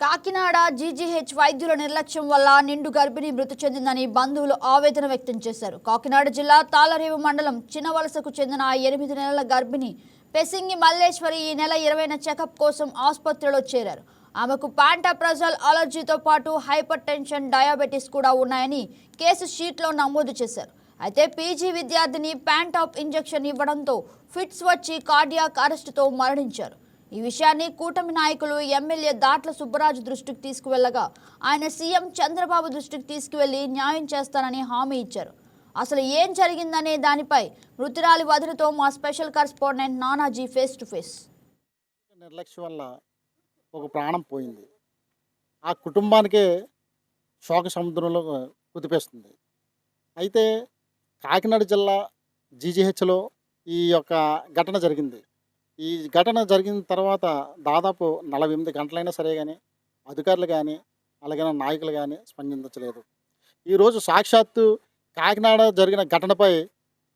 Kakinada GGH వైద్యుల నిర్లక్ష్యం వల్ల నిండు గర్భిణి మృతి చెందిందని బంధువులు ఆవేదన వ్యక్తం చేశారు. కాకినాడ జిల్లా తాళరేవు మండలం చిన్నవలసకు చెందిన ఎనిమిది నెలల గర్భిణి పెసింగి మల్లేశ్వరి ఈ నెల ఇరవైన చెకప్ కోసం ఆసుపత్రిలో చేరారు. ఆమెకు ప్యాంటాప్రజల్ అలర్జీతో పాటు హైపర్ టెన్షన్ డయాబెటీస్ కూడా ఉన్నాయని కేసు షీట్లో నమోదు చేశారు. అయితే పీజీ విద్యార్థిని ప్యాంటాప్ ఇంజెక్షన్ ఇవ్వడంతో ఫిట్స్ వచ్చి కార్డియాక్ అరెస్టుతో మరణించారు. ఈ విషయాన్ని కూటమి నాయకులు ఎమ్మెల్యే దాట్ల సుబ్బరాజు దృష్టికి తీసుకువెళ్ళగా ఆయన సీఎం చంద్రబాబు దృష్టికి తీసుకువెళ్ళి న్యాయం చేస్తానని హామీ ఇచ్చారు. అసలు ఏం జరిగిందనే దానిపై మృతురాలి వదిలితో మా special correspondent Nanaji face to face. నిర్లక్ష్యం వల్ల ఒక ప్రాణం పోయింది. ఆ కుటుంబానికే శోక సముద్రంలో కుదిపేస్తుంది. అయితే కాకినాడ జిల్లా జీజీహెచ్లో ఈ యొక్క ఘటన జరిగింది. ఈ ఘటన జరిగిన తర్వాత దాదాపు నలభై ఎనిమిది గంటలైనా సరే కానీ అధికారులు కానీ అలాగే నాయకులు కానీ స్పందించలేదు. ఈరోజు సాక్షాత్తు కాకినాడ జరిగిన ఘటనపై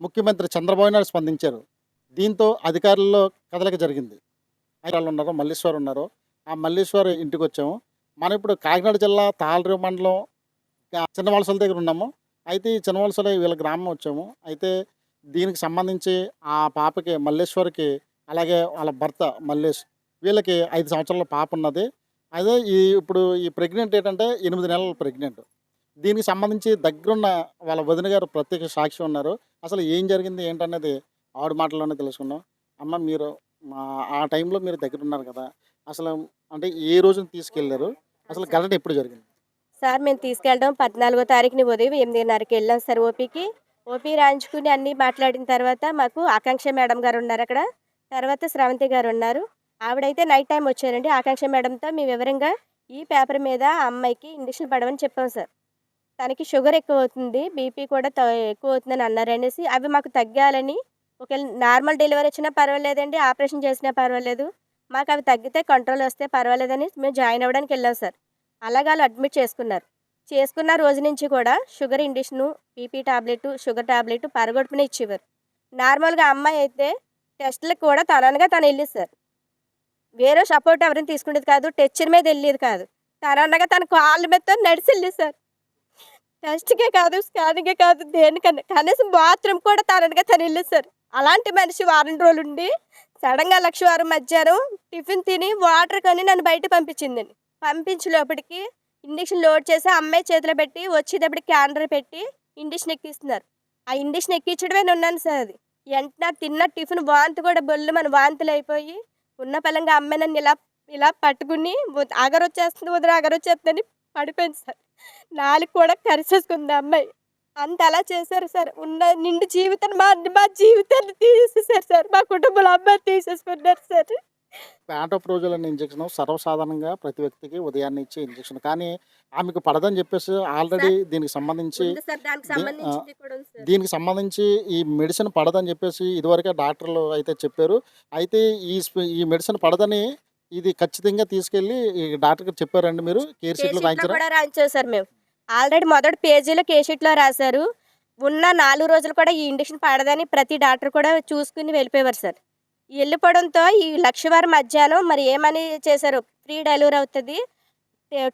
ముఖ్యమంత్రి చంద్రబాబు నాయుడు స్పందించారు. దీంతో అధికారుల్లో కదలిక జరిగింది. వాళ్ళు ఉన్నారు మల్లేశ్వరు ఉన్నారు ఆ మల్లేశ్వరు ఇంటికి వచ్చాము మనం ఇప్పుడు కాకినాడ జిల్లా తాళరేవు మండలం చిన్న వలసల దగ్గర ఉన్నాము. అయితే ఈ చినవలసలో వీళ్ళ గ్రామం వచ్చాము. అయితే దీనికి సంబంధించి ఆ పాపకి మల్లేశ్వర్కి అలాగే వాళ్ళ భర్త మల్లేష్ వీళ్ళకి ఐదు సంవత్సరాల పాప ఉన్నది. అదే ఈ ఇప్పుడు ఈ ప్రెగ్నెంట్ ఏంటంటే ఎనిమిది నెలల ప్రెగ్నెంట్. దీనికి సంబంధించి దగ్గరున్న వాళ్ళ వదిన గారు ప్రత్యేక సాక్షి ఉన్నారు. అసలు ఏం జరిగింది ఏంటనేది ఆవిడ మాటల్లోనే తెలుసుకున్నాం. అమ్మ మీరు మా ఆ టైంలో మీరు దగ్గర ఉన్నారు కదా. అసలు అంటే ఏ రోజున తీసుకెళ్ళారు అసలు ఘటన ఎప్పుడు జరిగింది? సార్ మేము తీసుకెళ్ళడం పద్నాలుగో తారీఖుని ఉదయం ఎనిమిదిన్నరకి వెళ్ళాం సార్ ఓపీకి. ఓపీ రాయించుకుని అన్నీ మాట్లాడిన తర్వాత మాకు ఆకాంక్ష మేడం గారు ఉన్నారు అక్కడ. తర్వాత శ్రవంతి గారు ఉన్నారు. ఆవిడైతే నైట్ టైం వచ్చారండి. ఆకాంక్ష మేడంతో మేము వివరంగా ఈ పేపర్ మీద ఆ అమ్మాయికి ఇంజక్షన్ పడమని చెప్పాం సార్. తనకి షుగర్ ఎక్కువ అవుతుంది బీపీ కూడా త- ఎక్కువ అవుతుందని అన్నారు అనేసి అవి మాకు తగ్గాలని ఒకవేళ నార్మల్ డెలివరీ వచ్చినా పర్వాలేదండి ఆపరేషన్ చేసినా పర్వాలేదు. మాకు అవి తగ్గితే కంట్రోల్ వస్తే పర్వాలేదని మేము జాయిన్ అవ్వడానికి వెళ్ళాం సార్. అలాగే అడ్మిట్ చేసుకున్నారు. చేసుకున్న రోజు నుంచి కూడా షుగర్ ఇండిషను బీపీ టాబ్లెట్ షుగర్ టాబ్లెట్ పరగొట్టుకుని ఇచ్చేవారు. నార్మల్గా అమ్మాయి అయితే టెస్టులకు కూడా తననగా తను వెళ్ళేది సార్. వేరే సపోర్ట్ ఎవరిని తీసుకునేది కాదు టెచ్చర్ మీద వెళ్ళేది కాదు. తనన్నగా తన కాళ్ళ మీద నడిచి వెళ్ళేది సార్. టెస్ట్కే కాదు స్కానింగే కాదు దేనికన్నా కనీసం బాత్రూమ్ కూడా తననగా తను వెళ్ళేది సార్. అలాంటి మనిషి వారం రోజులు ఉండి సడన్గా లక్ష వారం మధ్యాహ్నం టిఫిన్ తిని వాటర్ కొని నన్ను బయట పంపించిందండి. పంపించి లోపలికి ఇండక్షన్ లోడ్ చేసి అమ్మాయి చేతిలో పెట్టి వచ్చేటప్పటికి క్యాండర్ పెట్టి ఇండక్షన్ ఎక్కిస్తున్నారు. ఆ ఇండక్షన్ ఎక్కించడమే ఉన్నాను సార్ అది. వెంటనే తిన్న టిఫిన్ వాంతి కూడా బొల్లు మన వాంతులు అయిపోయి ఉన్న పలంగా అమ్మాయి నన్ను ఇలా ఇలా పట్టుకుని "వద్- అగరు వచ్చేస్తుంది వదిన అగరు వచ్చేస్తుందని పడిపోయింది సార్. నాలుగు కూడా కరిసేసుకుంది అమ్మాయి. అంత అలా చేశారు సార్. ఉన్న నిండు జీవితాన్ని మా మా జీవితాన్ని తీసేసారు సార్. మా కుటుంబంలో అమ్మాయి తీసేసుకున్నారు సార్. ప్యాంటోప్రోజల్ అనే ఇంజెక్షన్ సర్వసాధారణంగా ప్రతి వ్యక్తికి ఉదయాన్నే ఇచ్చే ఇంజెక్షన్. కానీ ఆమెకు పడదని చెప్పేసి ఆల్రెడీ దీనికి సంబంధించి ఉంది సార్ దానికి ది- సంబంధించింది కూడా ఉంది సార్. దీనికి సంబంధించి ఈ మెడిసిన్ పడదని చెప్పేసి ఇదివరకే డాక్టర్లు అయితే చెప్పారు. అయితే ఈ స్ప- ఈ మెడిసిన్ పడదని ఇది ఖచ్చితంగా తీసుకెళ్ళి ఈ డాక్టర్కి చెప్పారండి మీరు. కేర్ షీట్లు రాయించారా? కూడా సార్ మేము. ఆల్రెడీ మొదటి పేజీలో కేషీట్లో రాశారు. ఉన్న నాలుగు రోజులు కూడా ఈ ఇండిక్షన్ పడదని ప్రతి డాక్టర్ కూడా చూసుకుని వెళ్ళిపోయేవారు సార్. వెళ్ళిపోవడంతో ఈ లక్షవారం మధ్యాహ్నం మరి ఏమని చేశారు? ఫ్రీ డెలివరీ అవుతుంది.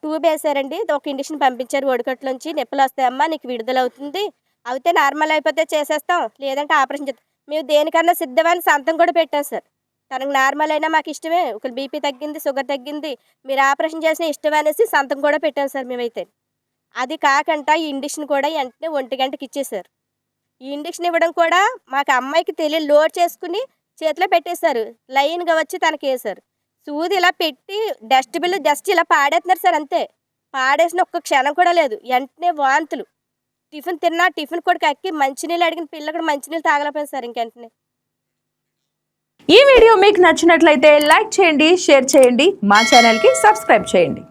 ట్యూబ్ వేసారండి. ఒక ఇండిక్షన్ పంపించారు ఒడికట్లోంచి నొప్పులు వస్తాయమ్మా నీకు విడుదల అవుతుంది అయితే నార్మల్ అయిపోతే చేసేస్తాం. లేదంటే ఆపరేషన్ చేస్తాం మేము దేనికన్నా సిద్ధమని సంతం కూడా పెట్టాం సార్. తనకు నార్మల్ అయినా మాకు ఇష్టమే. ఒక బీపీ తగ్గింది షుగర్ తగ్గింది మీరు ఆపరేషన్ చేసిన ఇష్టం అనేసి సంతం కూడా పెట్టాం సార్ మేమైతే. అది కాకుండా ఈ ఇండిక్షన్ కూడా వెంటనే ఒంటి గంటకి ఇచ్చేసారు ఈ ఇండిక్షన్ ఇవ్వడం కూడా మాకు అమ్మాయికి తెలియ లోడ్ చేసుకుని చేతిలో పెట్టేశారు. లైన్గా వచ్చి తనకి వేశారు సూది ఇలా పెట్టి డస్ట్బిన్ జస్ట్ ఇలా పాడేస్తున్నారు సార్ అంతే. పాడేసిన ఒక్క క్షణం కూడా లేదు. వెంటనే వాంతులు. టిఫిన్ తిన్నా టిఫిన్ కూడా కక్కి మంచినీళ్ళు అడిగిన పిల్ల కూడా మంచినీళ్ళు తాగలేకపోయింది సార్ ఇంకెంటనే ఈ వీడియో మీకు నచ్చినట్లయితే లైక్ చేయండి షేర్ చేయండి మా ఛానల్కి సబ్స్క్రైబ్ చేయండి.